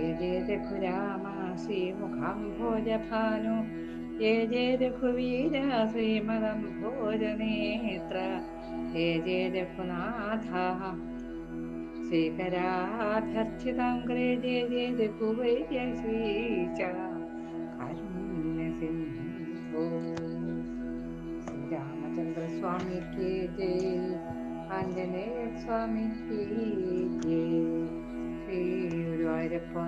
ये श्रीमुखं भोजभानु ये जे रघुवीरा श्रीमदं भोजनेत्र ये जे श्रीकराभ्यर्थितं कृ जे जे रघुवैर्य श्रीच कारुण्यसिंहो श्रीरामचन्द्रस्वामी के जय आञ्जनेयस्वामी के जय श्री ഗുരുവായൂരപ്പ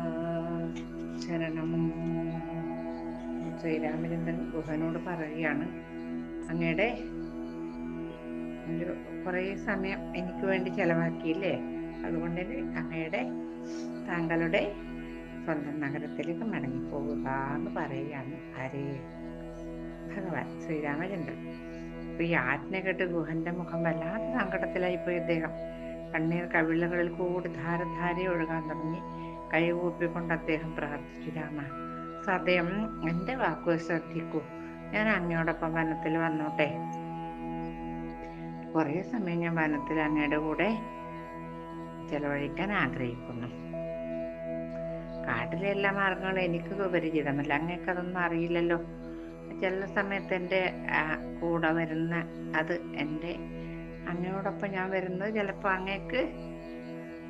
ശരണം ശ്രീരാമചന്ദ്രൻ ഗുഹനോട് പറയുകയാണ്. അങ്ങയുടെ ഒരു കുറേ സമയം എനിക്ക് വേണ്ടി ചെലവാക്കിയില്ലേ? അതുകൊണ്ട് അങ്ങയുടെ താങ്കളുടെ സ്വന്തം നഗരത്തിലേക്ക് മടങ്ങിപ്പോവുക എന്ന് പറയുകയാണ് ആരേ? ഭഗവാൻ ശ്രീരാമചന്ദ്രൻ. അപ്പൊ ഈ ആജ്ഞ കേട്ട് ഗുഹന്റെ മുഖം വല്ലാത്ത സങ്കടത്തിലായിപ്പോയി അദ്ദേഹം കണ്ണീർ കവിളുകളിൽ കൂടി ധാരധാരയെ ഒഴുകാൻ തുടങ്ങി. കൈകൂപ്പിക്കൊണ്ട് അദ്ദേഹം പ്രാർത്ഥിച്ചു രാമ സദയം എന്റെ വാക്കുകൾ ശ്രദ്ധിക്കൂ. ഞാൻ അങ്ങയോടൊപ്പം വനത്തിൽ വന്നോട്ടെ. കുറേ സമയം ഞാൻ വനത്തിൽ അങ്ങയുടെ കൂടെ ചെലവഴിക്കാൻ ആഗ്രഹിക്കുന്നു. കാട്ടിലെ എല്ലാ മാർഗങ്ങളും എനിക്ക് സുപരിചിതമല്ല. അങ്ങേക്ക് അതൊന്നും അറിയില്ലല്ലോ. ചില സമയത്ത് എന്റെ കൂടെ വരുന്ന അത് എന്റെ അങ്ങയോടൊപ്പം ഞാൻ വരുന്നത് ചിലപ്പോൾ അങ്ങേക്ക്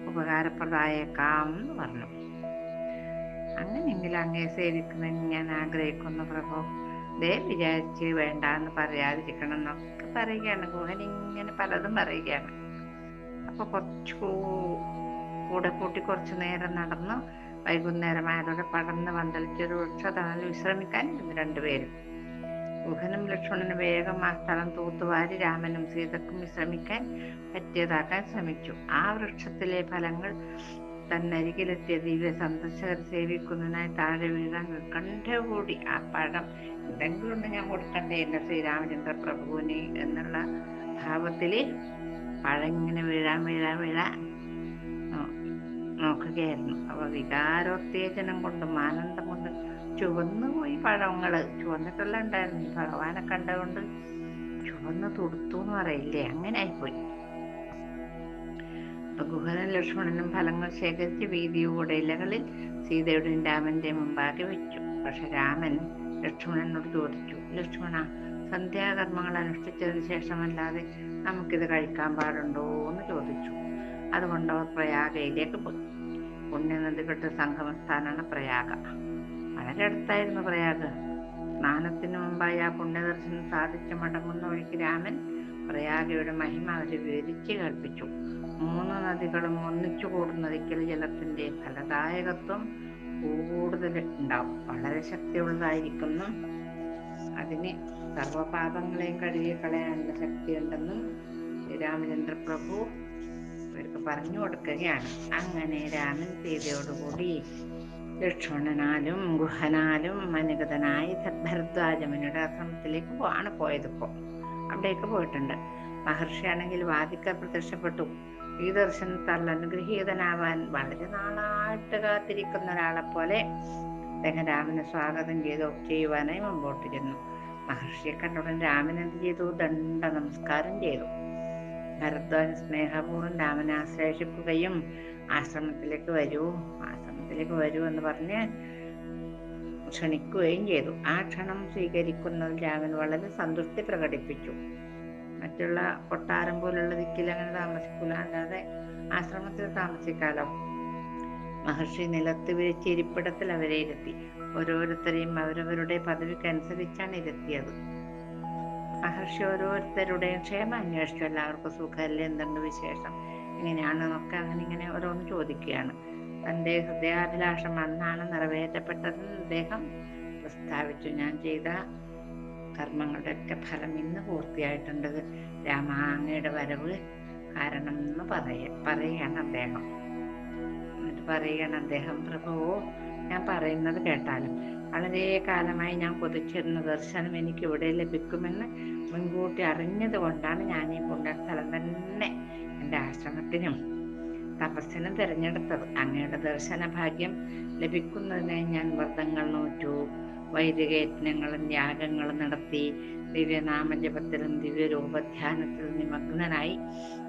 ഉപകാരപ്രദമായേക്കാം എന്ന് പറഞ്ഞു. അങ്ങനെയെങ്കിലും അങ്ങേ സേവിക്കുന്നതിന് ഞാൻ ആഗ്രഹിക്കുന്നു പ്രഭു. ദേ വിചാരിച്ച് വേണ്ട എന്ന് പറയാതിരിക്കണം എന്നൊക്കെ പറയുകയാണ്. ഗുഹൻ ഇങ്ങനെ പലതും പറയുകയാണ്. അപ്പൊ കുറച്ചു കൂടെ കൂട്ടി കുറച്ചു നേരം നടന്നു വൈകുന്നേരമായതോടെ പടർന്ന് പന്തലിച്ചൊരു വൃക്ഷതണൽ വിശ്രമിക്കാൻ രണ്ടുപേരും. ഗുഹനും ലക്ഷ്മണനും വേഗം ആ സ്ഥലം തൂത്തുവാരി രാമനും സീതക്കും വിശ്രമിക്കാൻ പറ്റിയതാക്കാൻ ശ്രമിച്ചു. ആ വൃക്ഷത്തിലെ ഫലങ്ങൾ തന്നരികിലെത്തിയ ദിവ്യ സന്ദർശകർ സേവിക്കുന്നതിനായി താഴെ വീഴാൻ കണ്ട കൂടി ആ പഴം എന്തെങ്കിലും ഉണ്ട് ഞാൻ കൊടുക്കണ്ടേ? എന്റെ ശ്രീരാമചന്ദ്ര പ്രഭുവിനെ എന്നുള്ള ഭാവത്തിൽ പഴം ഇങ്ങനെ വീഴാൻ വീഴാൻ വീഴാൻ നോക്കുകയായിരുന്നു. അപ്പൊ വികാരോത്തേജനം കൊണ്ടും ആനന്ദം കൊണ്ടും ചുവന്നുപോയി പഴങ്ങൾ. ചുവന്നിട്ടല്ല ഉണ്ടായിരുന്നു. ഭഗവാനെ കണ്ടതുകൊണ്ട് ചുവന്ന് തുടുത്തു എന്ന് പറയില്ലേ? അങ്ങനെ ആയിപ്പോയി. അപ്പൊ ഗുഹനും ലക്ഷ്മണനും ഫലങ്ങൾ ശേഖരിച്ച് വീതിയുടെ ഇലകളിൽ സീതയുടെയും രാമന്റെ മുമ്പാകെ വെച്ചു. പക്ഷെ രാമൻ ലക്ഷ്മണനോട് ചോദിച്ചു ലക്ഷ്മണ സന്ധ്യാകർമ്മങ്ങൾ അനുഷ്ഠിച്ചതിന് ശേഷമല്ലാതെ നമുക്കിത് കഴിക്കാൻ പാടുണ്ടോ? എന്ന് ചോദിച്ചു. അതുകൊണ്ട് അവർ പ്രയാഗയിലേക്ക് പോയി. പുണ്യനദികളുടെ സംഗമസ്ഥാനാണ് പ്രയാഗ. വളരെ അടുത്തായിരുന്നു പ്രയാഗ്. സ്നാനത്തിന് മുമ്പായി ആ പുണ്യദർശനം സാധിച്ച് മടങ്ങുന്ന വഴിക്ക് രാമൻ പ്രയാഗയുടെ മഹിമ അവരെ വിവരിച്ച് കേൾപ്പിച്ചു. മൂന്ന് നദികളും ഒന്നിച്ചു കൂടുന്ന ദിക്കൽ ജലത്തിന്റെ ഫലദായകത്വം കൂടുതൽ ഉണ്ടാവും. വളരെ ശക്തിയുള്ളതായിരിക്കുന്നു. അതിന് സർവപാപങ്ങളെയും കഴുകി കളയാനുള്ള ശക്തിയുണ്ടെന്നും ശ്രീരാമചന്ദ്ര പ്രഭു ഇവർക്ക് പറഞ്ഞു കൊടുക്കുകയാണ്. അങ്ങനെ രാമൻ സീതയോടുകൂടി ലക്ഷ്മണനാലും ഗുഹനാലും അനുഗതനായി ഭരദ്വാജമനുടെ ആശ്രമത്തിലേക്ക് പോവാണ് ആണ് പോയത് ഇപ്പോ. അവിടേക്ക് പോയിട്ടുണ്ട്. മഹർഷിയാണെങ്കിൽ വാദിക്ക പ്രത്യക്ഷപ്പെട്ടു. ഈ ദർശനത്താൽ അനുഗ്രഹീതനാവാൻ വളരെ നാളായിട്ട് കാത്തിരിക്കുന്ന ഒരാളെ പോലെ അദ്ദേഹം രാമനെ സ്വാഗതം ചെയ്തു ചെയ്യുവാനായി മുമ്പോട്ട് ചെന്നു മഹർഷിയെ കണ്ടുടൻ രാമൻ എന്ത് ചെയ്തു? ദണ്ഡ നമസ്കാരം ചെയ്തു. ഭരദ്വാജൻ സ്നേഹപൂർവം രാമനെ ആശ്ലേഷിക്കുകയും ആശ്രമത്തിലേക്ക് വരൂ. ആശ്രമത്തിലേക്ക് വരൂ എന്ന് പറഞ്ഞ് ക്ഷണിക്കുകയും ചെയ്തു. ആ ക്ഷണം സ്വീകരിക്കുന്നതിൽ രാമൻ വളരെ സന്തുഷ്ടി പ്രകടിപ്പിച്ചു. മറ്റുള്ള കൊട്ടാരം പോലുള്ള ദിക്കിൽ അങ്ങനെ താമസിക്കൂല. അല്ലാതെ ആശ്രമത്തിൽ താമസിക്കാലോ. മഹർഷി നിലത്ത് വിരിച്ച് ഇരിപ്പിടത്തിൽ അവരെ ഇരുത്തി. ഓരോരുത്തരെയും അവരവരുടെ പദവിക്കനുസരിച്ചാണ് ഇരുത്തിയത്. മഹർഷി ഓരോരുത്തരുടെയും ക്ഷേമം അന്വേഷിച്ചു. എല്ലാവർക്കും സുഖമല്ലേ? എന്തുണ്ട് വിശേഷം? എങ്ങനെയാണെന്നൊക്കെ അങ്ങനെ ഇങ്ങനെ ഓരോന്ന് ചോദിക്കുകയാണ്. തന്റെ ഹൃദയാഭിലാഷം അന്നാണ് നിറവേറ്റപ്പെട്ടതെന്ന് അദ്ദേഹം പ്രസ്താവിച്ചു ഞാൻ ചെയ്ത കർമ്മങ്ങളുടെയൊക്കെ ഫലം ഇന്ന് പൂർത്തിയായിട്ടുണ്ട്. രാമാങ്ങയുടെ വരവ് കാരണം എന്ന് പറയ പറയുകയാണ് അദ്ദേഹം. എന്നിട്ട് പറയുകയാണ് അദ്ദേഹം പ്രഭുവോ ഞാൻ പറയുന്നത് കേട്ടാലും വളരെ കാലമായി ഞാൻ കൊതിച്ചിരുന്ന ദർശനം എനിക്ക് ഇവിടെ ലഭിക്കുമെന്ന് മുൻകൂട്ടി അറിഞ്ഞത് കൊണ്ടാണ് ഞാൻ ഈ പുണ്യസ്ഥലം തന്നെ എന്റെ ആശ്രമത്തിനും തപസ്സിനും തിരഞ്ഞെടുത്തത്. അങ്ങയുടെ ദർശന ഭാഗ്യം ലഭിക്കുന്നതിനായി ഞാൻ വ്രതങ്ങൾ നോറ്റു. വൈദികയജ്ഞങ്ങളും യാഗങ്ങളും നടത്തി ദിവ്യനാമജപത്തിലും ദിവ്യരൂപധ്യാനത്തിലും നിമഗ്നനായി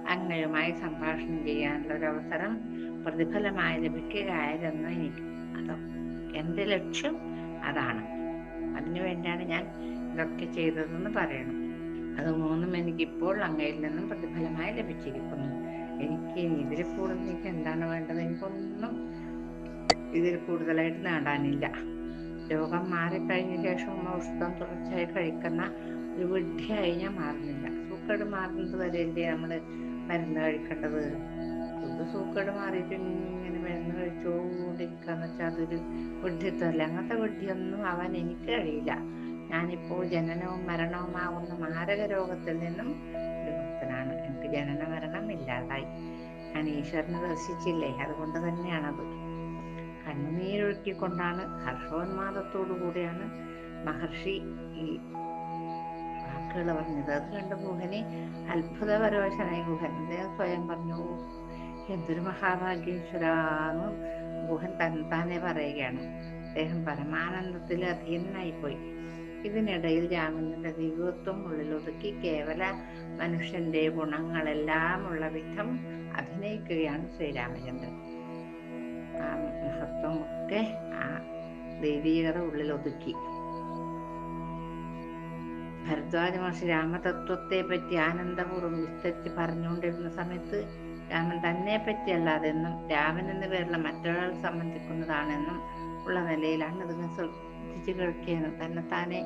അങ്ങയുമായി സംഭാഷണം ചെയ്യാനുള്ള ഒരു അവസരം പ്രതിഫലമായി ലഭിക്കുകയായിരുന്നു എനിക്ക് അതോ എന്റെ ലക്ഷ്യം അതാണ്. അതിനു വേണ്ടിയാണ് ഞാൻ ഇതൊക്കെ ചെയ്തതെന്ന് പറയണം. അത് മൂന്നും എനിക്കിപ്പോൾ അങ്ങയിൽ നിന്നും പ്രതിഫലമായി ലഭിച്ചിരിക്കുന്നു. എനിക്ക് ഇതിൽ കൂടുതൽ എനിക്ക് എന്താണ് വേണ്ടത്? എനിക്കൊന്നും ഇതിൽ കൂടുതലായിട്ട് നേടാനില്ല. രോഗം മാറിക്കഴിഞ്ഞ ശേഷം ഔഷധം തുടർച്ചയായി കഴിക്കുന്ന ഒരു വിഡ്ഢിയായി ഞാൻ മാറുന്നില്ല. സൂക്കേട് മാറുന്നത് വരെയല്ലേ നമ്മൾ മരുന്ന് കഴിക്കേണ്ടത്? ഇത് സൂക്കേട് മാറിയിട്ട് ഇങ്ങനെ മരുന്ന് കഴിച്ചുകൊണ്ടിരിക്കാന്ന് വെച്ചാൽ അതൊരു വിഡ്ഢിത്വമല്ല. അങ്ങനത്തെ വിഡ്ഢിയൊന്നും ആവാൻ എനിക്ക് കഴിയില്ല. ഞാനിപ്പോൾ ജനനവും മരണവുമാകുന്ന മാരക രോഗത്തിൽ നിന്നും ജനന മരണം ഇല്ലാതായി. ഞാൻ ഈശ്വരനെ ദർശിച്ചില്ലേ? അതുകൊണ്ട് തന്നെയാണത്. കണ്ണുനീരൊഴുക്കിക്കൊണ്ടാണ് ഹർഷോന്മാദത്തോടു കൂടിയാണ് മഹർഷി ഈ വാക്കുകൾ പറഞ്ഞത്. അത് കണ്ട് ഗുഹനെ അത്ഭുതപരവശനായി ഗുഹൻ അദ്ദേഹം സ്വയം പറഞ്ഞു എന്തൊരു മഹാഭാഗ്യേശ്വരാന്ന് ഗുഹൻ തൻ താനെ പറയുകയാണ്. അദ്ദേഹം പരമാനന്ദത്തിൽ അധീനനായിപ്പോയി ഇതിനിടയിൽ രാമന്റെ ദൈവത്വം ഉള്ളിലൊതുക്കി കേവല മനുഷ്യന്റെ ഗുണങ്ങളെല്ലാം ഉള്ള വിധം അഭിനയിക്കുകയാണ് ശ്രീരാമചന്ദ്രൻ. ആ മഹത്വമൊക്കെ ആ ദൈവീകത ഉള്ളിൽ ഒതുക്കി ഭരദ്വാജ മഹർഷി രാമതത്വത്തെ പറ്റി ആനന്ദപൂർവം വിസ്തരിച്ച് പറഞ്ഞുകൊണ്ടിരുന്ന സമയത്ത് രാമൻ തന്നെ പറ്റിയല്ലാതെന്നും രാമൻ എന്ന പേരുള്ള മറ്റൊരാൾ സംബന്ധിക്കുന്നതാണെന്നും ഉള്ള നിലയിലാണ് ഇതിനെ ശ്രദ്ധിച്ചു കിടക്കുകയാണ് തന്നെ താനെ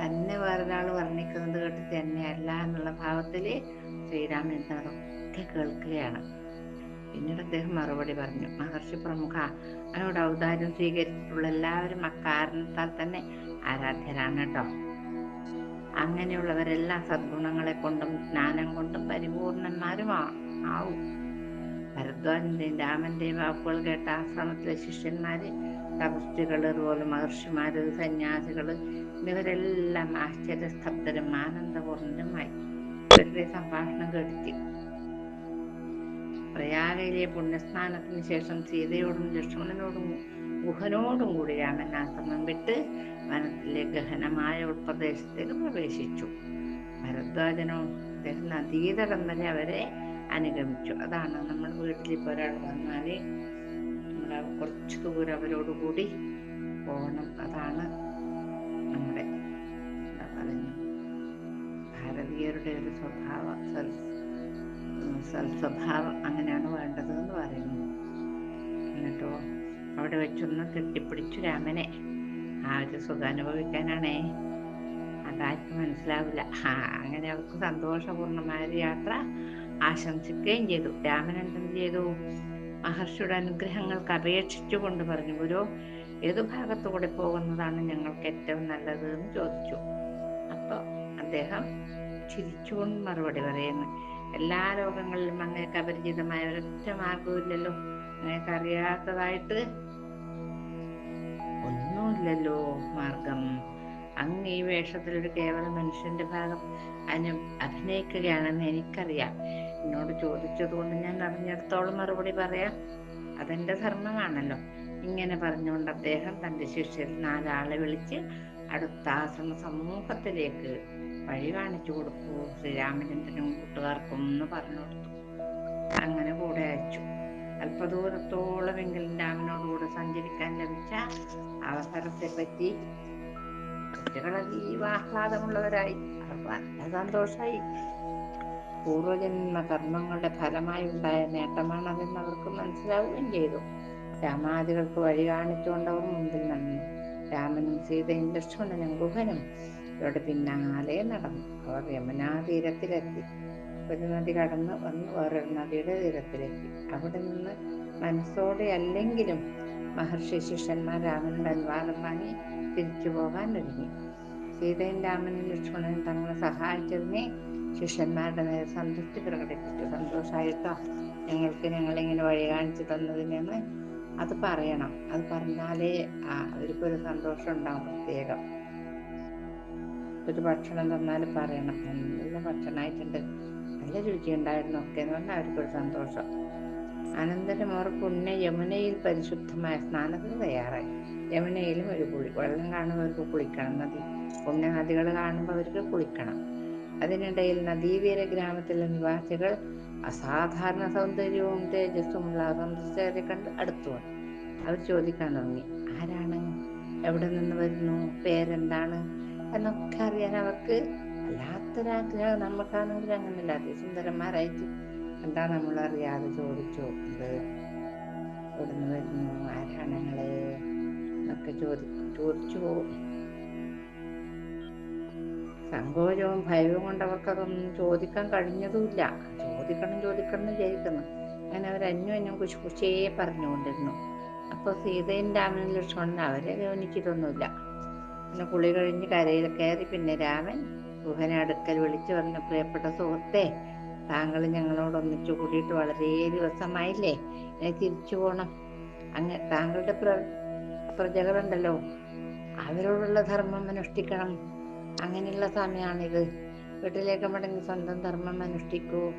തന്നെ വേറൊരാൾ വർണിക്കുന്നത് കേട്ട് തന്നെയല്ല എന്നുള്ള ഭാവത്തിൽ ശ്രീരാമൻ അതൊക്കെ കേൾക്കുകയാണ്. പിന്നീട് അദ്ദേഹം മറുപടി പറഞ്ഞു മഹർഷി പ്രമുഖ അവനോട് ഔദാര്യം സ്വീകരിച്ചിട്ടുള്ള എല്ലാവരും അക്കാരണത്താൽ തന്നെ ആരാധ്യരാണ് കേട്ടോ അങ്ങനെയുള്ളവരെല്ലാം സദ്ഗുണങ്ങളെ കൊണ്ടും ജ്ഞാനം കൊണ്ടും പരിപൂർണന്മാരും ആവും. ഭരദ്വാജന്റെയും രാമന്റെയും വാക്കുകൾ കേട്ട ആശ്രമത്തിലെ ശിഷ്യന്മാര് തപസ്വികൾ അതുപോലെ മഹർഷിമാര് സന്യാസികൾ എന്നിവരെല്ലാം ആശ്ചര്യസ്തബ്ധരും ആനന്ദപൂർണരുമായി ഇവരുടെ സംഭാഷണം കേട്ടി പ്രയാഗയിലെ പുണ്യസ്നാനത്തിന് ശേഷം സീതയോടും ലക്ഷ്മണനോടും ഗുഹനോടും കൂടി രാമൻ ആശ്രമം വിട്ട് വനത്തിലെ ഗഹനമായ ഉൾപ്രദേശത്തേക്ക് പ്രവേശിച്ചു. ഭരദ്വാജനോ അദ്ദേഹം നദീതടം വരെ അവരെ അനുഗമിച്ചു. അതാണ് നമ്മൾ വീട്ടിൽ ഇപ്പോൾ ഒരാൾ വന്നാൽ നമ്മൾ കുറച്ച് ദൂരം അവരോട് കൂടി പോകണം. അതാണ് നമ്മുടെ പറയുന്നത് ഭാരതീയരുടെ ഒരു സ്വഭാവ സൽ സൽസ്വഭാവം അങ്ങനെയാണ് വേണ്ടത് എന്ന് പറയുന്നു എന്നിട്ടോ അവിടെ വെച്ചൊന്ന് കെട്ടിപ്പിടിച്ചു രാമനെ ആ ഒരു സുഖം അനുഭവിക്കാനാണേ അതാർക്കും മനസ്സിലാവില്ല. അങ്ങനെ അവർക്ക് സന്തോഷപൂർണമായ യാത്ര ആശംസിക്കുകയും ചെയ്തു. രാമൻ എന്തെന്ന് ചെയ്തു? മഹർഷിയുടെ അനുഗ്രഹങ്ങൾക്ക് അപേക്ഷിച്ചുകൊണ്ട് പറഞ്ഞു ഗുരു ഏതു ഭാഗത്തുകൂടെ പോകുന്നതാണ് ഞങ്ങൾക്ക് ഏറ്റവും നല്ലത്? എന്ന് ചോദിച്ചു. അപ്പോൾ അദ്ദേഹം ചിരിച്ചുകൊണ്ട് മറുപടി പറയുന്നു എല്ലാ രോഗങ്ങളിലും അങ്ങേക്ക് അപരിചിതമായ ഒരൊറ്റ മാർഗമില്ലല്ലോ അങ്ങേക്ക് അറിയാത്തതായിട്ട് ഒന്നുമില്ലല്ലോ മാർഗം അങ്ങ് ഈ വേഷത്തിലൊരു കേവല മനുഷ്യന്റെ ഭാഗം അനു അഭിനയിക്കുകയാണെന്ന് എനിക്കറിയാം. എന്നോട് ചോദിച്ചതുകൊണ്ട് ഞാൻ അറിഞ്ഞിടത്തോളം മറുപടി പറയാം. അതെന്റെ ധർമ്മമാണല്ലോ. ഇങ്ങനെ പറഞ്ഞുകൊണ്ട് അദ്ദേഹം തന്റെ ശിഷ്യരിൽ നാലാളെ വിളിച്ച് അടുത്ത ആശ്രമ സമൂഹത്തിലേക്ക് വഴി കാണിച്ചു കൊടുക്കൂ ശ്രീരാമചന്ദ്രനും കൂട്ടുകാർക്കും എന്ന് പറഞ്ഞു കൊടുത്തു. അങ്ങനെ കൂടെ അയച്ചു. അല്പദൂരത്തോളമെങ്കിലും രാമനോടുകൂടെ സഞ്ചരിക്കാൻ ലഭിച്ച അവസരത്തെ പറ്റി അതീവ ആഹ്ലാദമുള്ളവരായി അവർ നല്ല സന്തോഷമായി പൂർവജന്മ കർമ്മങ്ങളുടെ ഫലമായി ഉണ്ടായ നേട്ടമാണ് അതെന്ന് അവർക്ക് മനസ്സിലാവുകയും ചെയ്തു. രാമാദികൾക്ക് വഴി കാണിച്ചുകൊണ്ട് അവർ മുമ്പിൽ നടന്നു. രാമനും സീതയും ലക്ഷ്മണനും ഗുഹനും ഇവരുടെ പിന്നാലെ നടന്നു. അവർ യമുനാ തീരത്തിലെത്തി. ഒരു നദി കടന്ന് വന്ന്. വേറൊരു നദിയുടെ തീരത്തിലെത്തി. അവിടെ നിന്ന് മനസ്സോടെ അല്ലെങ്കിലും മഹർഷി ശിഷ്യന്മാർ രാമനുടെ അനുവാദം വാങ്ങി തിരിച്ചു പോകാൻ ഒരുങ്ങി. സീതയും രാമനും ലക്ഷ്മണനും തങ്ങളെ സഹായിച്ചതിനെ ശിഷ്യന്മാരുടെ നേരെ സന്തുഷ്ടി പ്രകടിപ്പിച്ചു. സന്തോഷമായിട്ടോ ഞങ്ങൾക്ക് ഞങ്ങളിങ്ങനെ വഴി കാണിച്ചു തന്നതിനെന്ന് അത് പറയണം. അത് പറഞ്ഞാലേ അവർക്കൊരു സന്തോഷം ഉണ്ടാവും പ്രത്യേകം. ഒരു ഭക്ഷണം തന്നാൽ പറയണം. നല്ല ഭക്ഷണമായിട്ടുണ്ട്. നല്ല രുചി ഉണ്ടായിരുന്നു. ഒക്കെ എന്ന് പറഞ്ഞാൽ അവർക്കൊരു സന്തോഷം. അനന്തരം അവർ പുണ്യ യമുനയിൽ പരിശുദ്ധമായ സ്നാനത്തിന് തയ്യാറായി. യമുനയിലും ഒരു കുളി വെള്ളം കാണുമ്പോൾ അവർക്ക് കുളിക്കണം. നദി പുണ്യ നദികൾ കാണുമ്പോൾ അവർക്ക് കുളിക്കണം. അതിനിടയിൽ നദീവീര ഗ്രാമത്തിലെ നിവാസികൾ അസാധാരണ സൗന്ദര്യവും തേജസ്സുമുള്ള സന്ദർശകരെ കണ്ട് അടുത്തു വന്നു. അവർ ചോദിക്കാൻ തുടങ്ങി ആരാണ്? എവിടെ നിന്ന് വരുന്നു? പേരെന്താണ്? എന്നൊക്കെ അറിയാൻ അവർക്ക് വല്ലാത്തൊരാഗ്രഹം. നമുക്കാണെങ്കിൽ അങ്ങനെയല്ല അതിസുന്ദരന്മാരായിട്ട് എന്താ നമ്മൾ അറിയാതെ ചോദിച്ചു നോക്കുന്നത് എവിടെ നിന്ന് വരുന്നു? ആരാണ് ഞങ്ങൾ എന്നൊക്കെ ചോദി ചോദിച്ചു പോകും. സങ്കോചവും ഭയവും കൊണ്ട് അവർക്കതൊന്നും ചോദിക്കാൻ കഴിഞ്ഞതുമില്ല. ചോദിക്കണം ചോദിക്കണം എന്ന് വിചാരിക്കുന്നു. അങ്ങനെ അന്യം കുശി കുശിയേ പറഞ്ഞുകൊണ്ടിരുന്നു. അപ്പോൾ സീതയും രാമനും ലക്ഷ്മണൻ അവരെ ഗവനിച്ചിട്ടൊന്നുമില്ല. പിന്നെ കുളി കഴിഞ്ഞ് കരയിൽ കയറി പിന്നെ രാമൻ ഗുഹനെ അടുക്കൽ വിളിച്ചു പറഞ്ഞു പ്രിയപ്പെട്ട സുഹൃത്തെ താങ്കൾ ഞങ്ങളോട് ഒന്നിച്ചു കൂടിയിട്ട് വളരെ ദിവസമായില്ലേ? എന്നെ തിരിച്ചു പോകണം അങ്ങ് താങ്കളുടെ പ്ര പ്രജകളുണ്ടല്ലോ. അവരോടുള്ള ധർമ്മം അനുഷ്ഠിക്കണം. അങ്ങനെയുള്ള സമയമാണിത് വീട്ടിലേക്ക് മടങ്ങി സ്വന്തം ധർമ്മം അനുഷ്ഠിക്കൂ.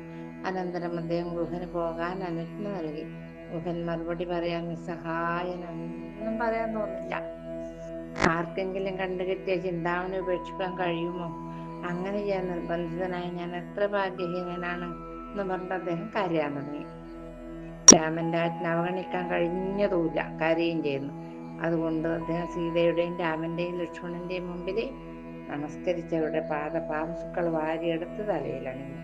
അനന്തരം അദ്ദേഹം ഗുഹന് പോകാൻ അനുജ്ഞ നൽകി. ഗുഹൻ മറുപടി പറയാൻ നിസ്സഹായനൊന്നും പറയാൻ തോന്നില്ല. ആർക്കെങ്കിലും കണ്ടുകിട്ടിയ ചിന്താവിനെ ഉപേക്ഷിക്കാൻ കഴിയുമോ? അങ്ങനെ ചെയ്യാൻ നിർബന്ധിതനായ ഞാൻ എത്ര ഭാഗ്യഹീനനാണ് എന്ന് പറഞ്ഞിട്ട് അദ്ദേഹം കരയാൻ തുടങ്ങി. രാമന്റെ ആജ്ഞ അവഗണിക്കാൻ കഴിഞ്ഞതുമില്ല. കരയും ചെയ്യുന്നു. അതുകൊണ്ട് അദ്ദേഹം സീതയുടെയും രാമന്റെയും ലക്ഷ്മണന്റെയും മുമ്പിൽ നമസ്കരിച്ചവരുടെ പാദ പാംസുക്കൾ വാരിയെടുത്ത് തലയിലണിഞ്ഞു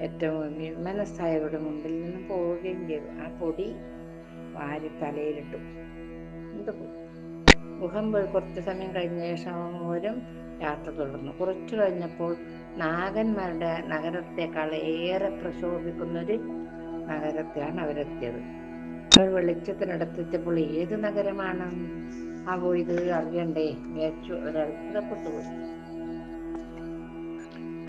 ഏറ്റവും നിർമ്മലസ്ഥായവരുടെ മുമ്പിൽ നിന്നും പോവുകയും ചെയ്തു ആ പൊടി വാരി തലയിലിട്ടു. എന്ത് പോയി കുറച്ചു സമയം കഴിഞ്ഞ ശേഷം അവരും യാത്ര തുടർന്നു. കുറച്ചു കഴിഞ്ഞപ്പോൾ നാഗന്മാരുടെ നഗരത്തെക്കാൾ ഏറെ പ്രശോഭിക്കുന്നൊരു നഗരത്തിലാണ് അവരെത്തിയത്. അവർ വെളിച്ചത്തിനടുത്തെത്തിയപ്പോൾ ഏത് നഗരമാണ്? അവോ ഇത് അറിയണ്ടേ? വിചാരിച്ചു അവരത്ഭുതപ്പെട്ടു പോയി.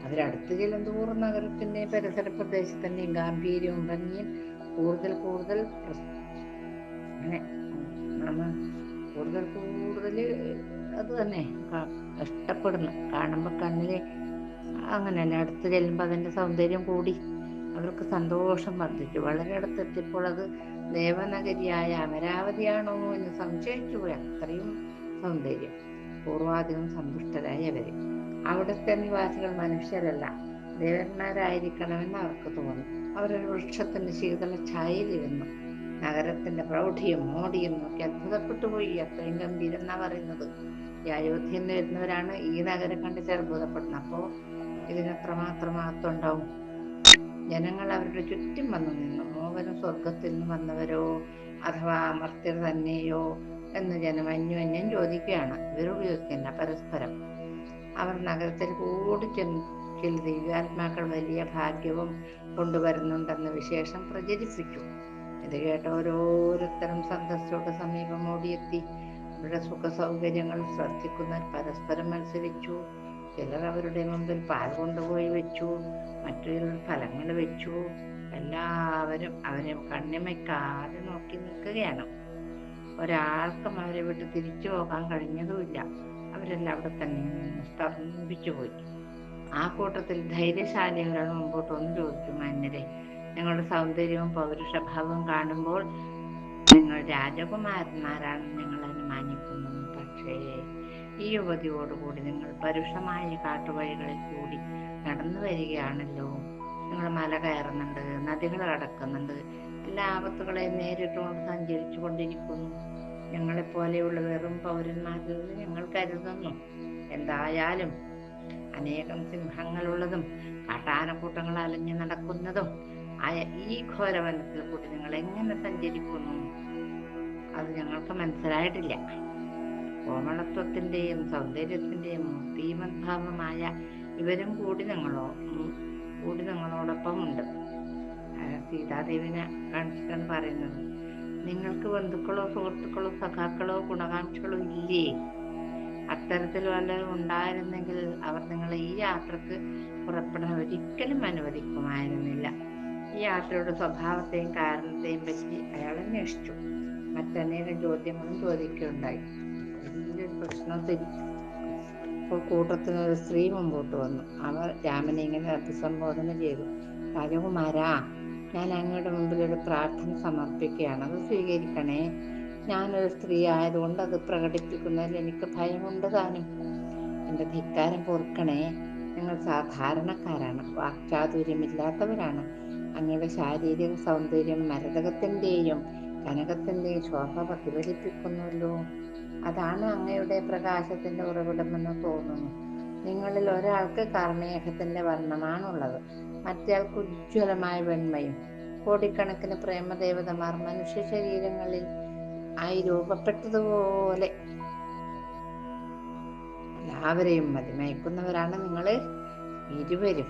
അവരടുത്ത് ചെല്ലുന്തോറും നഗരത്തിന്റെ പരിസര പ്രദേശത്തിന്റെയും ഗാംഭീര്യവും ഭംഗിയും കൂടുതൽ കൂടുതൽ കൂടുതൽ കൂടുതൽ അത് തന്നെ ഇഷ്ടപ്പെടുന്നു കാണുമ്പോൾ കണ്ണിൽ അങ്ങനെയല്ല അടുത്ത് ചെല്ലുമ്പോൾ അതിന്റെ സൗന്ദര്യം കൂടി അവർക്ക് സന്തോഷം വർദ്ധിച്ചു വളരെ അടുത്തെത്തിയപ്പോൾ അത് ദേവനഗരിയായ അമരാവതിയാണോ എന്ന് സംശയിച്ചു പോയി അത്രയും സൗന്ദര്യം. പൂർവാധികം സന്തുഷ്ടരായി അവർ അവിടുത്തെ നിവാസികൾ മനുഷ്യരല്ല. ദേവന്മാരായിരിക്കണമെന്ന് അവർക്ക് തോന്നി. അവരൊരു വൃക്ഷത്തിന്റെ ശീതള ഛായയിലിരുന്നു നഗരത്തിന്റെ പ്രൗഢിയും മോടിയും നോക്കി അത്ഭുതപ്പെട്ടു പോയി അത്രയും ഗംഭീരം എന്നാ പറയുന്നത്. ഈ അയോധ്യയിൽ നിന്ന് വരുന്നവരാണ് ഈ നഗരം കണ്ടിട്ട് അത്ഭുതപ്പെടുന്നത് അപ്പോ ഇതിന് മാത്രം മഹത്വം ഉണ്ടാവും. ജനങ്ങൾ അവരുടെ ചുറ്റും വന്നു നിന്നു. മൂവരും സ്വർഗത്തിൽ നിന്ന് വന്നവരോ അഥവാ അമർത്യർ തന്നെയോ എന്ന് ജനം അന്യോന്യം ചോദിക്കുകയാണ് ഇവരുപയോഗിക്കുന്ന പരസ്പരം. അവർ നഗരത്തിൽ കൂടി ചെന്നിൽ ദിവ്യാത്മാക്കൾ വലിയ ഭാഗ്യവും കൊണ്ടുവരുന്നുണ്ടെന്ന വിശേഷം പ്രചരിപ്പിച്ചു ഇത് കേട്ട ഓരോരുത്തരും സന്തോഷത്തോടെ സമീപം ഓടിയെത്തി. അവരുടെ സുഖ സൗകര്യങ്ങൾ ശ്രദ്ധിക്കുന്നവർ പരസ്പരം മത്സരിച്ചു. ചിലർ അവരുടെ മുമ്പിൽ പാൽ കൊണ്ടുപോയി വെച്ചു. മറ്റു ചിലർ ഫലങ്ങൾ വെച്ചു. എല്ലാവരും അവനെ കണ്ണിമയ്ക്കാതെ നോക്കി നിൽക്കുകയാണ്. ഒരാൾക്കും അവരെ വിട്ട് തിരിച്ചു പോകാൻ കഴിഞ്ഞതുമില്ല. അവരെല്ലാം അവിടെ തന്നെ സ്തംഭിച്ചു പോയി. ആ കൂട്ടത്തിൽ ധൈര്യശാലി ഒരാൾ മുമ്പോട്ട് ഒന്ന് ചോദിച്ചു മാന്യരെ നിങ്ങളുടെ സൗന്ദര്യവും പൗരുഷഭാവവും കാണുമ്പോൾ നിങ്ങൾ രാജകുമാരന്മാരാണെന്ന് ഞങ്ങൾ അനുമാനിക്കുന്നു പക്ഷേ ഈ യുവതിയോടുകൂടി നിങ്ങൾ പരുഷമായ കാട്ടുവഴികളിൽ കൂടി നടന്നു വരികയാണല്ലോ നിങ്ങൾ മല കയറുന്നുണ്ട് നദികൾ കടക്കുന്നുണ്ട് എല്ലാ ആപത്തുകളെയും നേരിട്ടുകൊണ്ട് സഞ്ചരിച്ചു കൊണ്ടിരിക്കുന്നു ഞങ്ങളെ പോലെയുള്ള വെറും പൗരന്മാരിൽ ഞങ്ങൾ കരുതുന്നു. എന്തായാലും അനേകം സിംഹങ്ങളുള്ളതും കാട്ടാനക്കൂട്ടങ്ങൾ അലഞ്ഞു നടക്കുന്നതും ഈ ഘോരവനത്തിൽ കൂടി നിങ്ങൾ എങ്ങനെ സഞ്ചരിക്കുന്നു? അത് ഞങ്ങൾക്ക് മനസ്സിലായിട്ടില്ല. കോമളത്വത്തിന്റെയും സൗന്ദര്യത്തിന്റെയും മൂർത്തിമദ്ഭാവമായ ഇവരും കൂടി നിങ്ങളോ കൂടി നിങ്ങളോടൊപ്പം ഉണ്ട് സീതാദേവിനെ കാണിച്ചിട്ടാണ് പറയുന്നത്. നിങ്ങൾക്ക് ബന്ധുക്കളോ സുഹൃത്തുക്കളോ സഖാക്കളോ ഗുണകാംക്ഷികളോ ഇല്ലേ? അത്തരത്തിൽ വല്ലതും ഉണ്ടായിരുന്നെങ്കിൽ അവർ നിങ്ങളെ ഈ യാത്രയ്ക്ക് പുറപ്പെടാൻ ഒരിക്കലും അനുവദിക്കുമായിരുന്നില്ല. ഈ യാത്രയുടെ സ്വഭാവത്തെയും കാരണത്തെയും പറ്റി അയാൾ അന്വേഷിച്ചു. മറ്റനേകം ചോദ്യങ്ങളും ചോദിക്കുകയുണ്ടായി. വലിയൊരു പ്രശ്നത്തിൽ ഇപ്പോൾ കൂട്ടത്തിന് ഒരു സ്ത്രീ മുമ്പോട്ട് വന്നു. അവർ രാമനെ ഇങ്ങനെ അഭിസംബോധന ചെയ്തു. രാജകുമാരാ ഞാൻ അങ്ങയുടെ മുമ്പിൽ ഒരു പ്രാർത്ഥന സമർപ്പിക്കുകയാണ്. അത് സ്വീകരിക്കണേ. ഞാനൊരു സ്ത്രീ ആയതുകൊണ്ട് അത് പ്രകടിപ്പിക്കുന്നതിൽ എനിക്ക് ഭയമുണ്ട് താനും. എന്റെ ധിക്കാരം പൊറുക്കണേ. നിങ്ങൾ സാധാരണക്കാരാണ്. വാക്ചാതുര്യമില്ലാത്തവരാണ്. അങ്ങയുടെ ശാരീരിക സൗന്ദര്യം മരതകത്തിന്റെയും കനകത്തിന്റെയും ശോഭ പ്രതിഫലിപ്പിക്കുന്നുവല്ലോ അതാണ് അങ്ങയുടെ പ്രകാശത്തിന്റെ ഉറവിടമെന്ന് തോന്നുന്നു. നിങ്ങളിൽ ഒരാൾക്ക് കർമ്മേഹത്തിന്റെ വർണമാണുള്ളത്. മറ്റേയാൾക്ക് ഉജ്ജ്വലമായ വെണ്മയും. കോടിക്കണക്കിന് പ്രേമദേവതമാർ മനുഷ്യ ശരീരങ്ങളിൽ ആയി രൂപപ്പെട്ടതുപോലെ എല്ലാവരെയും മതിമയക്കുന്നവരാണ് നിങ്ങൾ ഇരുവരും.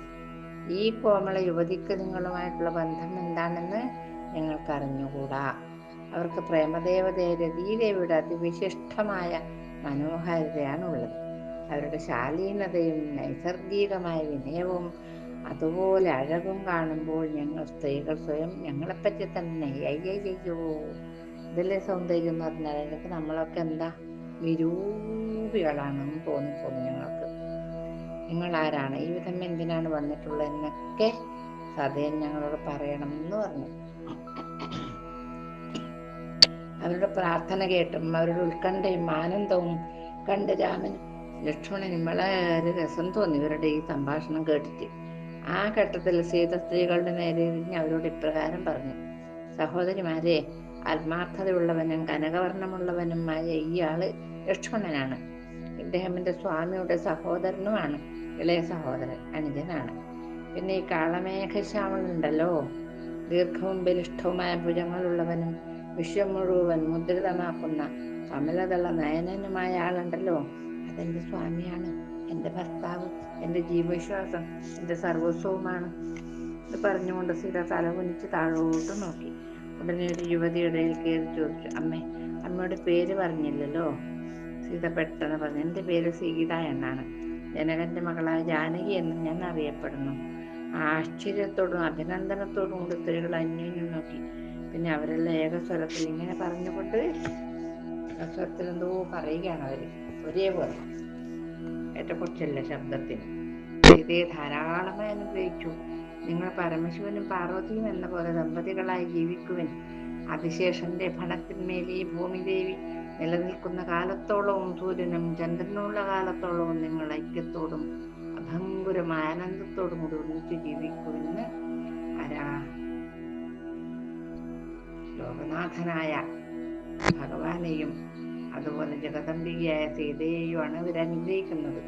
ഈ കോമള യുവതിക്ക് നിങ്ങളുമായിട്ടുള്ള ബന്ധം എന്താണെന്ന് ഞങ്ങൾക്ക് അറിഞ്ഞുകൂടാ അവർക്ക് പ്രേമദേവതയെ രതീദേവിയുടെ അതിവിശിഷ്ടമായ മനോഹാരിതയാണുള്ളത്. അവരുടെ ശാലീനതയും നൈസർഗികമായ വിനയവും അതുപോലെ അഴകും കാണുമ്പോൾ ഞങ്ങൾ സ്ത്രീകൾ സ്വയം ഞങ്ങളെപ്പറ്റി തന്നെ അയ്യോ ഇതിലെ സൗന്ദര്യം എന്ന് പറഞ്ഞാൽ അതിനൊക്കെ നമ്മളൊക്കെ എന്താ വിരൂപികളാണെന്ന് തോന്നിപ്പോകും ഞങ്ങൾക്ക്. നിങ്ങൾ ആരാണ്? ഈ വിധം എന്തിനാണ് വന്നിട്ടുള്ളത് എന്നൊക്കെ സദയം ഞങ്ങളോട് പറയണം എന്ന് പറഞ്ഞു. അവരുടെ പ്രാർത്ഥന കേട്ടും അവരുടെ ഉത്കണ്ഠയും ആനന്ദവും കണ്ട് രാമൻ ലക്ഷ്മണനും വളരെ രസം തോന്നി ഇവരുടെ ഈ സംഭാഷണം കേട്ടിട്ട്. ആ ഘട്ടത്തിൽ സീത സ്ത്രീകളുടെ നേരെ ഇരിഞ്ഞ് അവരോട് ഇപ്രകാരം പറഞ്ഞു സഹോദരിമാരെ ആത്മാർത്ഥതയുള്ളവനും കനകവർണമുള്ളവനുമായ ആൾ ലക്ഷ്മണനാണ്. ഇദ്ദേഹം സ്വാമിയുടെ സഹോദരനുമാണ് ഇളയ സഹോദരൻ അനുജനാണ്. പിന്നെ ഈ കാളമേഘശ്യാമളുണ്ടല്ലോ ദീർഘവും ബലിഷ്ഠവുമായ ഭുജങ്ങളുള്ളവനും വിശ്വം മുഴുവൻ മുദ്രിതമാക്കുന്ന കമലതള നയനനുമായ ആളുണ്ടല്ലോ. അതെന്റെ സ്വാമിയാണ് എന്റെ ഭർത്താവ് എന്റെ ജീവവിശ്വാസം എന്റെ സർവസ്വവുമാണ്. ഇത് പറഞ്ഞുകൊണ്ട് സീത തലകുനിച്ച് താഴോട്ട് നോക്കി. ഉടനെ ഒരു യുവതി കയറി ചോദിച്ചു അമ്മേ അമ്മയുടെ പേര് പറഞ്ഞില്ലല്ലോ? സീത പെട്ടെന്ന് പറഞ്ഞു എന്റെ പേര് സീത എന്നാണ്. ജനകന്റെ മകളായ ജാനകി എന്ന് ഞാൻ അറിയപ്പെടുന്നു. ആശ്ചര്യത്തോടും അഭിനന്ദനത്തോടും കൂടി സ്ത്രീകൾ അന്യോന്യം നോക്കി. പിന്നെ അവരെല്ലാം ഏകസ്വരത്തിൽ ഇങ്ങനെ പറഞ്ഞുകൊണ്ട് ഏകസ്വരത്തിൽ എന്തോ പറയുകയാണ് അവർ. ഒരേപോലെ. ഏറ്റക്കുറച്ചല്ല ശബ്ദത്തിന്. ഇതേ ധാരാളമായി അനുഗ്രഹിച്ചു. നിങ്ങൾ പരമശിവനും പാർവതിയും എന്ന പോലെ ദമ്പതികളായി ജീവിക്കുവൻ. അതിശേഷന്റെ ഭണത്തിന്മേൽ ഈ ഭൂമിദേവി നിലനിൽക്കുന്ന കാലത്തോളവും സൂര്യനും ചന്ദ്രനുള്ള കാലത്തോളവും നിങ്ങൾ ഐക്യത്തോടും അഭംഗുരമായ ആനന്ദത്തോടും കൂടി ഒന്നിച്ച് ജീവിക്കുമെന്ന് ആരാ ലോകനാഥനായ ഭഗവാനെയും അതുപോലെ ജഗദംബികയായ സീതയെയുമാണ് ഇവർ അനുഗ്രഹിക്കുന്നത്.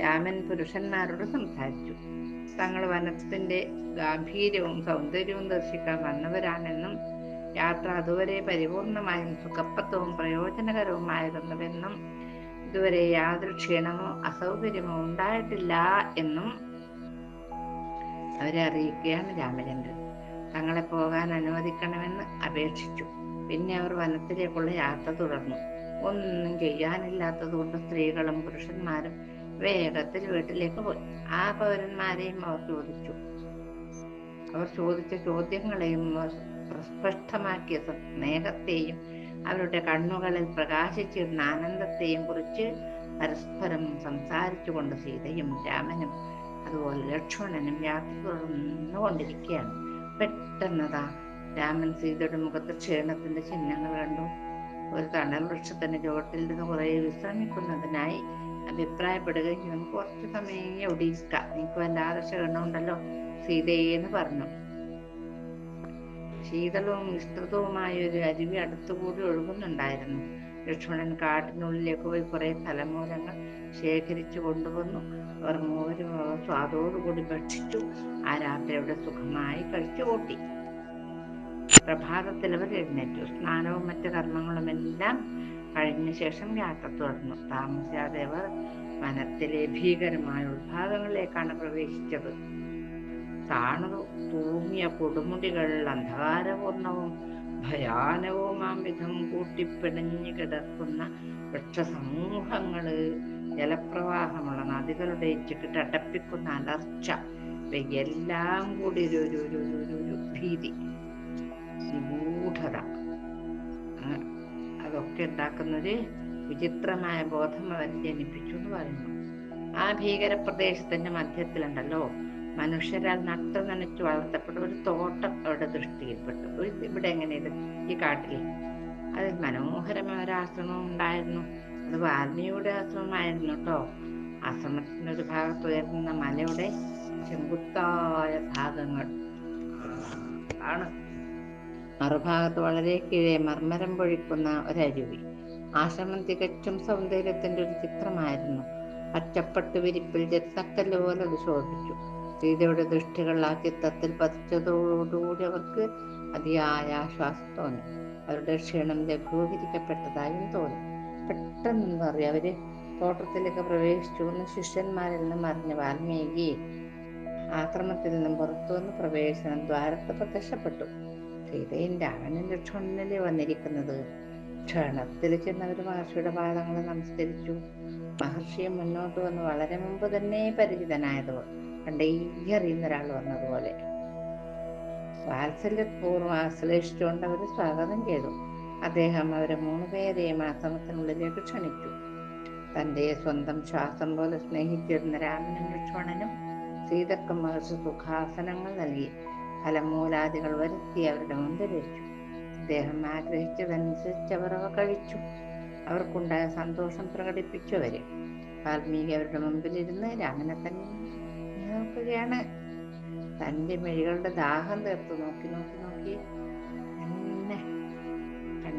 രാമൻ പുരുഷന്മാരോട് സംസാരിച്ചു. തങ്ങൾ വനത്തിന്റെ ഗാംഭീര്യവും സൗന്ദര്യവും ദർശിക്കാൻ വന്നവരാണെന്നും യാത്ര അതുവരെ പരിപൂർണമായും സുഖപ്രദവും പ്രയോജനകരവുമായിരുന്നുവെന്നും ഇതുവരെ യാതൊരു ക്ഷീണമോ അസൗകര്യമോ ഉണ്ടായിട്ടില്ല എന്നും അവരെ അറിയിക്കുകയാണ് രാമചന്ദ്രൻ. തങ്ങളെ പോകാൻ അനുവദിക്കണമെന്ന് അപേക്ഷിച്ചു. പിന്നെ അവർ വനത്തിലേക്കുള്ള യാത്ര തുടർന്നു. ഒന്നും ചെയ്യാനില്ലാത്തതുകൊണ്ട് സ്ത്രീകളും പുരുഷന്മാരും വേഗത്തിൽ വീട്ടിലേക്ക് പോയി. ആ പൗരന്മാരെയും അവർ ചോദിച്ചു. അവർ ചോദിച്ച ചോദ്യങ്ങളെയും പ്രസ്പഷ്ടമാക്കിയ സ്പഷ്ടമാക്കിയ സ്നേഹത്തെയും അവരുടെ കണ്ണുകളിൽ പ്രകാശിച്ചിരുന്ന ആനന്ദത്തെയും കുറിച്ച് പരസ്പരം സംസാരിച്ചുകൊണ്ട് സീതയും രാമനും അതുപോലെ ലക്ഷ്മണനും യാത്ര തുടർന്നുകൊണ്ടിരിക്കുകയാണ്. പെട്ടെന്നതാ. രാമൻ സീതയുടെ മുഖത്ത് ക്ഷീണത്തിന്റെ ചിഹ്നങ്ങൾ കണ്ടു. ഒരു തണൽ വൃക്ഷത്തിന്റെ ചുവട്ടിൽ നിന്ന് കുറെ വിശ്രമിക്കുന്നതിനായി അഭിപ്രായപ്പെടുകയും നമുക്ക് കുറച്ചു സമയം ഇവിടെ ഇരിക്കാം നിങ്ങൾക്ക് വല്ലാതെ ക്ഷീണമുണ്ടല്ലോ സീതയെന്ന് പറഞ്ഞു. ശീതളവും വിസ്തൃതവുമായ ഒരു അരുവി അടുത്തുകൂടി ഒഴുകുന്നുണ്ടായിരുന്നു. ലക്ഷ്മണൻ കാട്ടിനുള്ളിലേക്ക് പോയി കുറെ ഫലമൂലങ്ങൾ ശേഖരിച്ചു കൊണ്ടുവന്നു. അവർ മോരും സ്വാദോടുകൂടി ഭക്ഷിച്ചു. ആ രാത്രി അവിടെ സുഖമായി കഴിച്ചു കൂട്ടി പ്രഭാതത്തിൽ അവർ എഴുന്നേറ്റു. സ്നാനവും മറ്റ് കർമ്മങ്ങളും എല്ലാം കഴിഞ്ഞ ശേഷം യാത്ര തുടർന്നു. താമസിയാതെ അവർ വനത്തിലെ ഭീകരമായ ഉത്ഭാഗങ്ങളിലേക്കാണ് പ്രവേശിച്ചത്. താണു തൂങ്ങിയ കൊടുമുടികൾ അന്ധകാരപൂർണവും ഭയാനകവുമാം വിധം കൂട്ടിപ്പിണഞ്ഞു കിടക്കുന്ന വൃക്ഷസമൂഹങ്ങൾ ജലപ്രവാഹമുള്ള നദികളുടെ ചുക്കിട്ട് അടപ്പിക്കുന്ന അലർച്ച എല്ലാം കൂടി ഒരു ഒരു ഒരു ഒരു ഒരു ഭീതി നിഗൂഢത അതൊക്കെ ഉണ്ടാക്കുന്നൊരു വിചിത്രമായ ബോധം അവൻ ജനിപ്പിച്ചു എന്ന് പറയുന്നു. ആ ഭീകര പ്രദേശത്തിന്റെ മധ്യത്തിലുണ്ടല്ലോ. മനുഷ്യരാൽ നട്ടു നനച്ചു വളർത്തപ്പെട്ട ഒരു തോട്ടം അവിടെ ദൃഷ്ടിയിൽപ്പെട്ടു. ഇവിടെ എങ്ങനെയത് ഈ കാട്ടിൽ അതിൽ മനോഹരമായ ഒരു ആശ്രമം ഉണ്ടായിരുന്നു. അത് വാൽമീകിയുടെ ആശ്രമമായിരുന്നു കേട്ടോ ആശ്രമത്തിന്റെ ഒരു ഭാഗത്ത് ഉയർന്ന മലയുടെ ചെങ്കുത്തായ ഭാഗങ്ങൾ. ആണ്. മറുഭാഗത്ത് വളരെ കീഴെ മർമരം പൊഴിക്കുന്ന ഒരരുവി. ആശ്രമം തികച്ചും സൗന്ദര്യത്തിന്റെ ഒരു ചിത്രമായിരുന്നു. പച്ചപ്പട്ട് വിരിപ്പിൽ രത്നക്കല്ല് പോലെ അത് ശോഭിച്ചു. സീതയുടെ ദൃഷ്ടികൾ ആ ചിത്രത്തിൽ പതിച്ചതോടുകൂടി അവർക്ക് അതിയായ ആശ്വാസം തോന്നി. അവരുടെ ക്ഷീണം ലഘൂകരിക്കപ്പെട്ടതായും തോന്നി. പെട്ടെന്ന് മാറി അവർ തോട്ടത്തിലേക്ക് പ്രവേശിച്ചു എന്ന് ശിഷ്യന്മാരിൽ നിന്നും അറിഞ്ഞ വാൽമീകി ആക്രമത്തിൽ നിന്നും പുറത്തു വന്ന് പ്രവേശനം ദ്വാരത്ത് പ്രത്യക്ഷപ്പെട്ടു. സീതയും രാമനും ലക്ഷ്മണനല്ലേ വന്നിരിക്കുന്നത്? ക്ഷണത്തിൽ ചെന്നവർ മഹർഷിയുടെ പാദങ്ങൾ നമസ്കരിച്ചു. മഹർഷിയെ മുന്നോട്ട് വന്ന് വളരെ മുമ്പ് തന്നെ പരിചിതനായത് പണ്ടേ അറിയുന്ന ഒരാൾ വന്നതുപോലെ. വാത്സല്യപൂർവം ആശ്ലേഷിച്ചുകൊണ്ട് അവർ സ്വാഗതം ചെയ്തു. അദ്ദേഹം അവരെ മൂന്ന് പേരെയും ആശ്രമത്തിനുള്ളിലേക്ക് ക്ഷണിച്ചു. തന്റെ സ്വന്തം ശ്വാസം പോലെ സ്നേഹിച്ചിരുന്ന രാമനും ലക്ഷ്മണനും സീതക്കും മഹർഷി സുഖാസനങ്ങൾ നൽകി ഫലമൂലാദികൾ വരുത്തി അവരുടെ മുമ്പിൽ വെച്ചു. അദ്ദേഹം ആഗ്രഹിച്ചതനുസരിച്ച് അവർ അവ കഴിച്ചു. അവർക്കുണ്ടായ സന്തോഷം പ്രകടിപ്പിച്ചു അവർ വാൽമീകി അവരുടെ മുമ്പിലിരുന്ന് രാമനെ തന്നെ നോക്കുകയാണ്. തന്റെ മിഴികളുടെ ദാഹം തീർത്ത്. നോക്കി നോക്കി നോക്കി.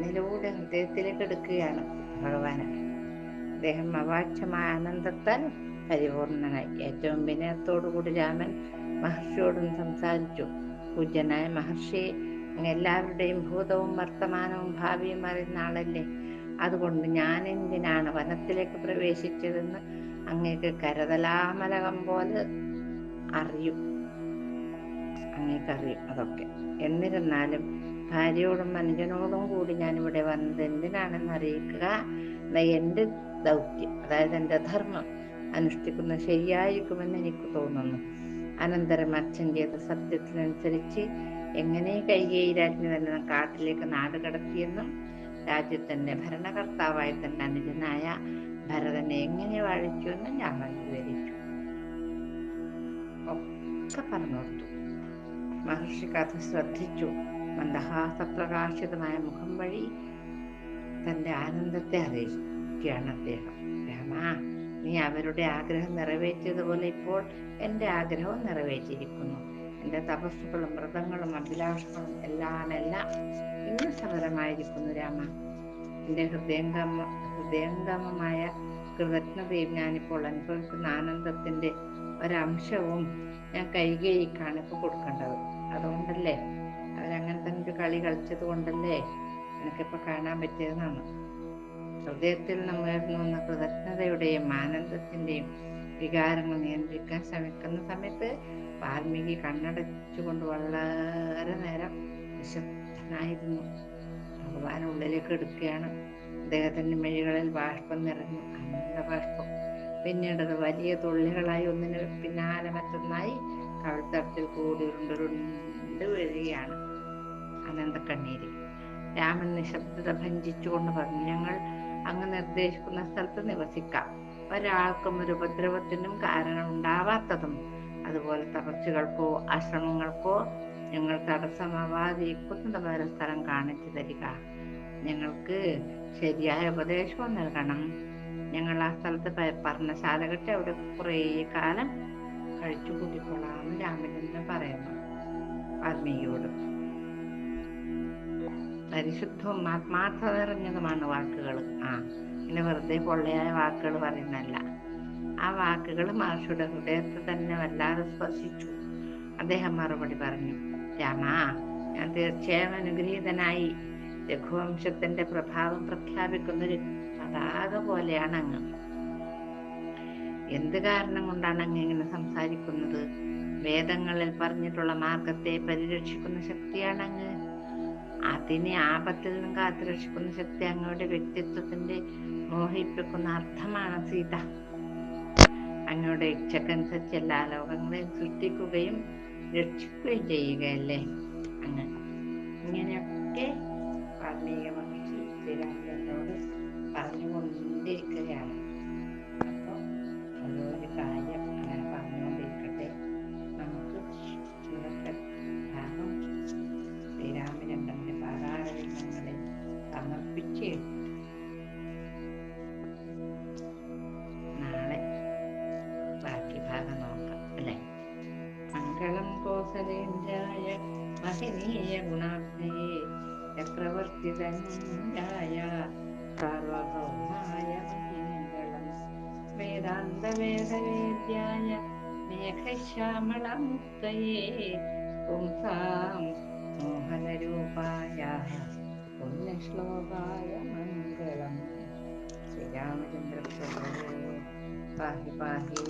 കണ്ണിലൂടെ ഹൃദയത്തിലേക്ക് എടുക്കുകയാണ് ഭഗവാന്. അദ്ദേഹം അവാച്യമായ ആനന്ദത്താൽ പരിപൂർണനായി. ഏറ്റവും വിനയത്തോടുകൂടി രാമൻ മഹർഷിയോടും സംസാരിച്ചു. പൂജ്യനായ മഹർഷി എല്ലാവരുടെയും ഭൂതവും വർത്തമാനവും ഭാവിയും അറിയുന്ന ആളല്ലേ? അതുകൊണ്ട് ഞാൻ എന്തിനാണ് വനത്തിലേക്ക് പ്രവേശിച്ചതെന്ന് അങ്ങേക്ക് കരതലാമലകം പോലെ അറിയും. അങ്ങേക്കറിയും അതൊക്കെ. എന്നിരുന്നാലും ഭാര്യയോടും മനുജനോടും കൂടി ഞാൻ ഇവിടെ വന്നത് എന്തിനാണെന്ന് അറിയിക്കുക എന്റെ ദൗത്യം അതായത് എന്റെ ധർമ്മം അനുഷ്ഠിക്കുന്നത് ശരിയായിരിക്കുമെന്ന് എനിക്ക് തോന്നുന്നു. അനന്തരം അച്ഛൻ ചെയ്ത സത്യത്തിനനുസരിച്ച് എങ്ങനെ കൈകേയി രാജ്ഞി തന്നെ കാട്ടിലേക്ക് നാട് കടത്തിയെന്നും രാജ്യത്തിന്റെ ഭരണകർത്താവായി തന്നെ അനുജനായ ഭരതനെ എങ്ങനെ വാഴിച്ചുവെന്നും ഞാൻ വിവരിച്ചു ഒക്കെ പറഞ്ഞു കൊടുത്തു മഹർഷി കഥ ശ്രദ്ധിച്ചു. മന്ദഹാസപ്രകാശിതമായ മുഖം വഴി തന്റെ ആനന്ദത്തെ അറിയിക്കുകയാണ് അദ്ദേഹം. രാമ നീ അവരുടെ ആഗ്രഹം നിറവേറ്റിയതുപോലെ ഇപ്പോൾ എന്റെ ആഗ്രഹവും നിറവേറ്റിയിരിക്കുന്നു. എന്റെ തപസ്സുകളും വ്രതങ്ങളും അഭിലാഷങ്ങളും എല്ലാം എല്ലാം ഇന്ന് സഫലമായിരിക്കുന്നു രാമ. എന്റെ ഹൃദയംഗമ ഹൃദയംഗമമായ കൃതജ്ഞതയും ഞാനിപ്പോൾ അനുഭവിക്കുന്ന ആനന്ദത്തിന്റെ ഒരംശവും ഞാൻ കൈകേയിക്കാണ് ഇപ്പോൾ കൊടുക്കേണ്ടത്. അതുകൊണ്ടല്ലേ അവരങ്ങനെ തന്നെ ഒരു കളി കളിച്ചത് കൊണ്ടല്ലേ എനിക്കിപ്പോൾ കാണാൻ പറ്റിയതാണ് ഹൃദയത്തിൽ വന്ന കൃതജ്ഞതയുടെയും ആനന്ദത്തിന്റെയും വികാരങ്ങൾ നിയന്ത്രിക്കാൻ ശ്രമിക്കുന്ന സമയത്ത് വാൽമീകി കണ്ണടച്ചുകൊണ്ട് വളരെ നേരം നിശബ്ദനായിരുന്നു ഭഗവാൻ ഉള്ളിലേക്ക് എടുക്കുകയാണ്. അദ്ദേഹത്തിന്റെ മെഴികളിൽ ബാഷ്പം നിറഞ്ഞു. അനന്ത ബാഷ്പം. പിന്നീട് അത് വലിയ തുള്ളികളായി ഒന്നിന് പിന്നാലെ മറ്റൊന്നായി കവിൾത്തടത്തിൽ കൂടി ഉരുണ്ടുരുണ്ട് വീഴുകയാണ് ആനന്ദ കണ്ണീര് രാമൻ നിശബ്ദത ഭഞ്ജിച്ചുകൊണ്ട് പറഞ്ഞു ഞങ്ങൾ അങ്ങ് നിർദ്ദേശിക്കുന്ന സ്ഥലത്ത് നിവസിക്കാം. ഒരാൾക്കും ഒരു ഉപദ്രവത്തിനും കാരണം ഉണ്ടാവാത്തതും. അതുപോലെ തപസ്സുകൾക്കോ ആശ്രമങ്ങൾക്കോ ഞങ്ങൾ തടസ്സമാവാതെ ഒരു സ്ഥലം കാണിച്ചു തരിക. ഞങ്ങൾക്ക് ശരിയായ ഉപദേശവും നൽകണം. ഞങ്ങൾ ആ സ്ഥലത്ത് പർണശാല കെട്ടി അവിടെ കുറേ കാലം കഴിച്ചു കൂട്ടിക്കൊള്ളാമെന്ന് രാമചന്ദ്രൻ പറയുന്നു. വാൽമീകിയോട് പരിശുദ്ധവും ആത്മാർത്ഥത നിറഞ്ഞതുമാണ് വാക്കുകൾ ആ പിന്നെ വെറുതെ പൊള്ളയായ വാക്കുകൾ പറയുന്നല്ല ആ വാക്കുകൾ മഹർഷിയുടെ ഹൃദയത്തെ തന്നെ വല്ലാതെ സ്പർശിച്ചു. അദ്ദേഹം മറുപടി പറഞ്ഞു രാമ ഞാൻ തീർച്ചയായും അനുഗ്രഹീതനായി. രഘുവംശത്തിന്റെ പ്രഭാവം പ്രഖ്യാപിക്കുന്നൊരു പതാക പോലെയാണ് അങ്ങ്. എന്ത് കാരണം കൊണ്ടാണ് അങ്ങ് ഇങ്ങനെ സംസാരിക്കുന്നത്? വേദങ്ങളിൽ പറഞ്ഞിട്ടുള്ള മാർഗത്തെ പരിരക്ഷിക്കുന്ന ശക്തിയാണ് അങ്ങ്. അതിനെ ആപത്തിൽ നിന്നും കാത്തുരക്ഷിക്കുന്ന ശക്തി അങ്ങയുടെ വ്യക്തിത്വത്തിന്റെ മോഹിപ്പിക്കുന്ന അർത്ഥമാണ് സീത. അങ്ങയുടെ ഇച്ഛക്കനുസരിച്ച് എല്ലാ ലോകങ്ങളെയും സൃഷ്ടിക്കുകയും രക്ഷിക്കുകയും ചെയ്യുകയല്ലേ? അങ്ങ് ഇങ്ങനെയൊക്കെ വാൽമീക മഹർഷി ശ്രീരാമചന്ദ്രനോട് പറഞ്ഞുകൊണ്ടിരിക്കുകയാണ്. അപ്പോൾ ഓരോരു കാര്യം സച്ചിദനുരായ സാർവഭൗമായ മംഗളം വേദാന്ത വേദവേദ്യായ മേഘശ്യാമളമുക്തയേ പുംസാം മോഹനരൂപായ പുണ്യശ്ലോകായ മംഗളം ശ്രീരാമചന്ദ്ര പ്രഭു പാഹി പാഹി